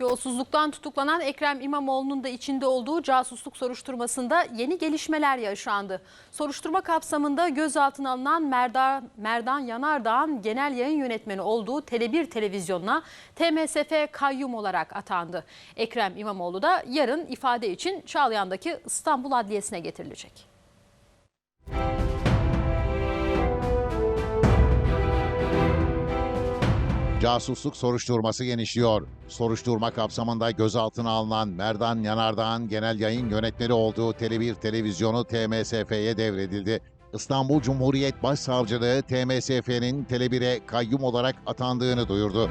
Yolsuzluktan tutuklanan Ekrem İmamoğlu'nun da içinde olduğu casusluk soruşturmasında yeni gelişmeler yaşandı. Soruşturma kapsamında gözaltına alınan Merdan, Merdan Yanardağ'ın genel yayın yönetmeni olduğu Tele1 televizyonuna TMSF kayyum olarak atandı. Ekrem İmamoğlu da yarın ifade için Çağlayan'daki İstanbul Adliyesi'ne getirilecek. Casusluk soruşturması genişliyor. Soruşturma kapsamında gözaltına alınan Merdan Yanardağ'ın genel yayın yönetmeni olduğu Tele1 televizyonu TMSF'ye devredildi. İstanbul Cumhuriyet Başsavcılığı TMSF'nin Tele1'e kayyum olarak atandığını duyurdu.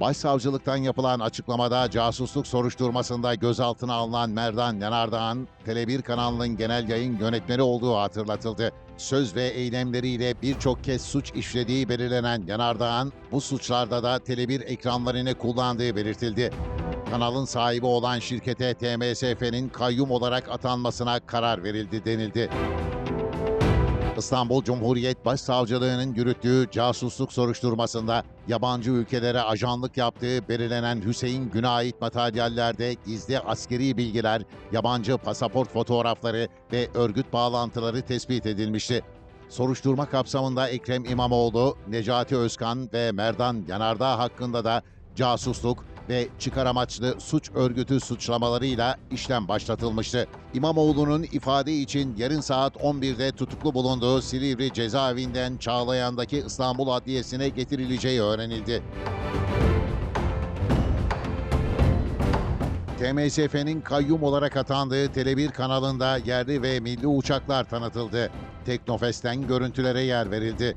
Başsavcılıktan yapılan açıklamada casusluk soruşturmasında gözaltına alınan Merdan Yanardağ'ın Tele1 kanalının genel yayın yönetmeni olduğu hatırlatıldı. Söz ve eylemleriyle birçok kez suç işlediği belirlenen Yanardağ'ın bu suçlarda da Tele1 ekranlarını kullandığı belirtildi. Kanalın sahibi olan şirkete TMSF'nin kayyum olarak atanmasına karar verildi denildi. İstanbul Cumhuriyet Başsavcılığı'nın yürüttüğü casusluk soruşturmasında yabancı ülkelere ajanlık yaptığı belirlenen Hüseyin Gün'e ait materyallerde gizli askeri bilgiler, yabancı pasaport fotoğrafları ve örgüt bağlantıları tespit edilmişti. Soruşturma kapsamında Ekrem İmamoğlu, Necati Özkan ve Merdan Yanardağ hakkında da casusluk ve çıkar amaçlı suç örgütü suçlamalarıyla işlem başlatılmıştı. İmamoğlu'nun ifade için yarın saat 11'de tutuklu bulunduğu Silivri cezaevinden Çağlayan'daki İstanbul Adliyesi'ne getirileceği öğrenildi. TMSF'nin kayyum olarak atandığı Tele1 kanalında yerli ve milli uçaklar tanıtıldı. Teknofest'ten görüntülere yer verildi.